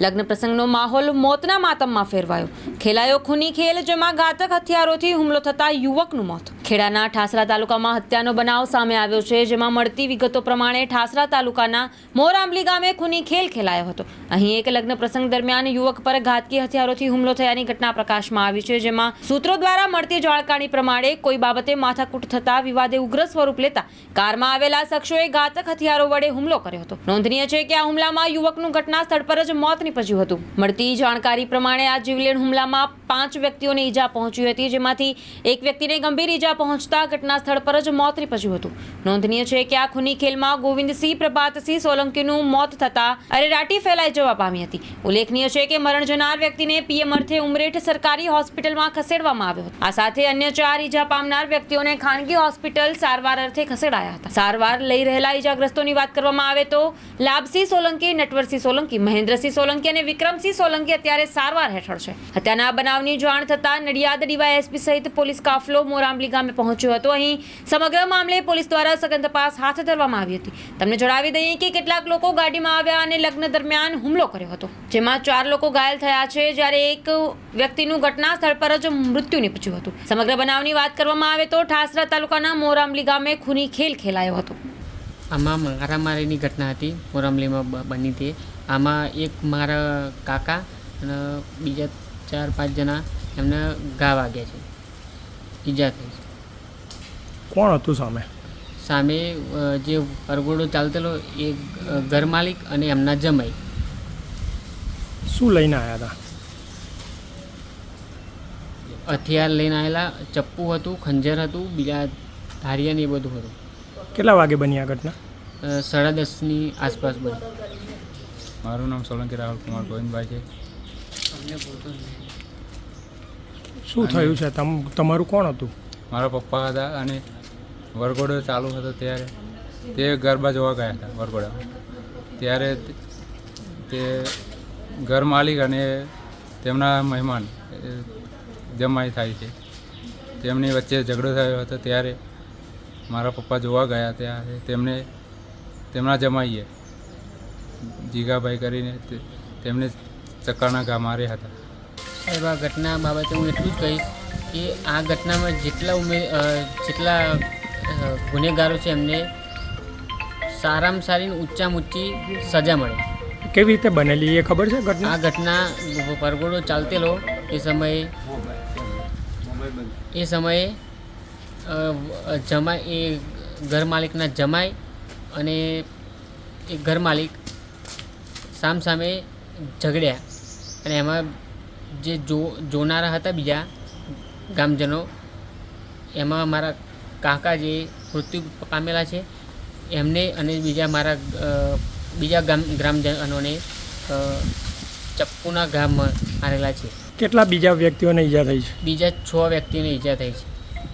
લગ્ન પ્રસંગનો માહોલ મોતના માતમમાં ફેરવાયો. ખેલાયો ખૂની ખેલ, જેમાં ઘાતક હથિયારોથી હુમલો થતા યુવકનું મોત. ખેડાના ઠાસરા તાલુકામાં હત્યાનો બનાવ સામે આવ્યો છે, જેમાં મળતી વિગતો પ્રમાણે ઠાસરા તાલુકાના મોરાંબલી ગામે ખૂની ખેલ ખેલાયો હતો. અહીં એક લગ્ન પ્રસંગ દરમિયાન યુવક પર ઘાતકી હથિયારોથી હુમલો થયાની ઘટના પ્રકાશમાં આવી છે, જેમાં સૂત્રો દ્વારા મળતી જાણકારી પ્રમાણે કોઈ બાબતે માથાકૂટ થતા વિવાદે ઉગ્ર સ્વરૂપ લેતા કારમાં આવેલા શખ્સોએ ઘાતક હથિયારો વડે હુમલો કર્યો હતો. નોંધનીય છે કે આ હુમલામાં યુવકનું ઘટના સ્થળ પર જ મોત નીપજ્યું હતું. મળતી જાણકારી પ્રમાણે આ જીવલેણ હુમલામાં પાંચ વ્યક્તિઓને ઈજા પહોંચી હતી, જેમાંથી એક વ્યક્તિને ગંભીર ઈજા પહોંચતા ઘટના સ્થળ પર જ મોત નીપજ્યું હતું. નોંધનીય છે કે આ ખૂની ખેલમાં ગોવિંદસિંહ, પ્રભાતસિંહ સોલંકીનું મોત થતા અરેરાટી ફેલાઈ જવા પામી હતી. ઉલ્લેખનીય છે કે મરણ જનાર વ્યક્તિને પીએમ અર્થે ઉમરેઠ સરકારી હોસ્પિટલમાં ખસેડવામાં આવ્યો હતો. આ સાથે અન્ય ચાર ઈજા પામનાર વ્યક્તિઓને ખાનગી હોસ્પિટલ સારવાર અર્થે ખસેડાયા હતા. સારવાર લઈ રહેલા ઈજાગ્રસ્તોની વાત કરવામાં આવે તો લાભસિંહ સોલંકી, નટવરસિંહ સોલંકી, મહેન્દ્રસિંહ સોલંકી અને વિક્રમસિંહ સોલંકી અત્યારે સારવાર હેઠળ છે. હત્યાના બનાવની જાણ થતાં નડિયાદ ડીવાયએસપી સહિત પોલીસ કાફલો મોરાંબલી ગામે પહોંચ્યો હતો. અહીં સમગ્ર મામલે પોલીસ દ્વારા સઘન તપાસ હાથ ધરવામાં આવી હતી. તમને જણાવી દઈએ કે કેટલાક લોકો ગાડીમાં આવ્યા અને લગ્ન દરમિયાન હુમલો કર્યો હતો. જેમાં ચાર લોકો ઘાયલ થયા છે, જ્યારે એક વ્યક્તિનું ઘટના સ્થળ પર જ મૃત્યુ નીપજ્યું હતું. સમગ્ર બનાવની વાત કરવામાં આવે તો ઠાસરા તાલુકાના મોરાંબલી ગામે ખૂની ખેલ ખેલાયો હતો. આમાં મારામારીની ઘટના હતી મોરામલીમાં બની હતી. આમાં એક મારા કાકા અને બીજા ચાર પાંચ જણા એમને ઘા વાગ્યા છે. ઈજા થઈ છે. કોણ હતું સામે? સામે જે પરગોડો ચાલતેલો એ ઘર માલિક અને એમના જમાઈ. શું લઈને આવ્યા હતા હથિયાર લઈને આવેલા ચપ્પુ હતું ખંજર હતું બીજા ધારિયા ને એ બધું હતું. કેટલા વાગે બની આ ઘટના? સાડા દસની આસપાસ બની મારું નામ સોલંકી રાહુલ કુમાર ગોવિંદભાઈ છે. શું થયું છે? તમ તમારું કોણ હતું? મારા પપ્પા હતા અને વરઘોડો ચાલુ હતો ત્યારે. તે ગરબા જોવા ગયા હતા વરઘોડા. ત્યારે તે- ઘર માલિક અને તેમના મહેમાન જમાઈ થાય છે. તેમની વચ્ચે ઝઘડો થયો હતો ત્યારે મારા પપ્પા જોવા ગયા ત્યારે તેમને તેમના જમાઈએ જીગાભાઈ કરીને તેમને ચક્કાના ઘા માર્યા હતા. સાહેબ આ ઘટના બાબતે હું એટલું જ કહીશ કે આ ઘટનામાં જેટલા ઉમે જેટલા ગુનેગારો છે એમને સારામાં સારી ઊંચામાં ઊંચી સજા મળે. કેવી રીતે બનેલી એ ખબર છે ઘટના? આ ઘટના પરગોડો ચાલતેલો. એ સમયે એ સમયે જમાય જમાઈ એ ઘર માલિકના જમાઈ અને એ ઘર માલિક સામસામે ઝઘડ્યા. અને એમાં જે જો જોનારા હતા બીજા ગામજનો એમાં મારા કાકા જે મૃત્યુ પામેલા છે એમને અને બીજા મારા બીજા ગામ ગ્રામજનોને ચપ્પુના ગામમાં મારેલા છે. કેટલા બીજા વ્યક્તિઓને ઈજા થઈ છે? બીજા છ વ્યક્તિઓને ઈજા થઈ છે.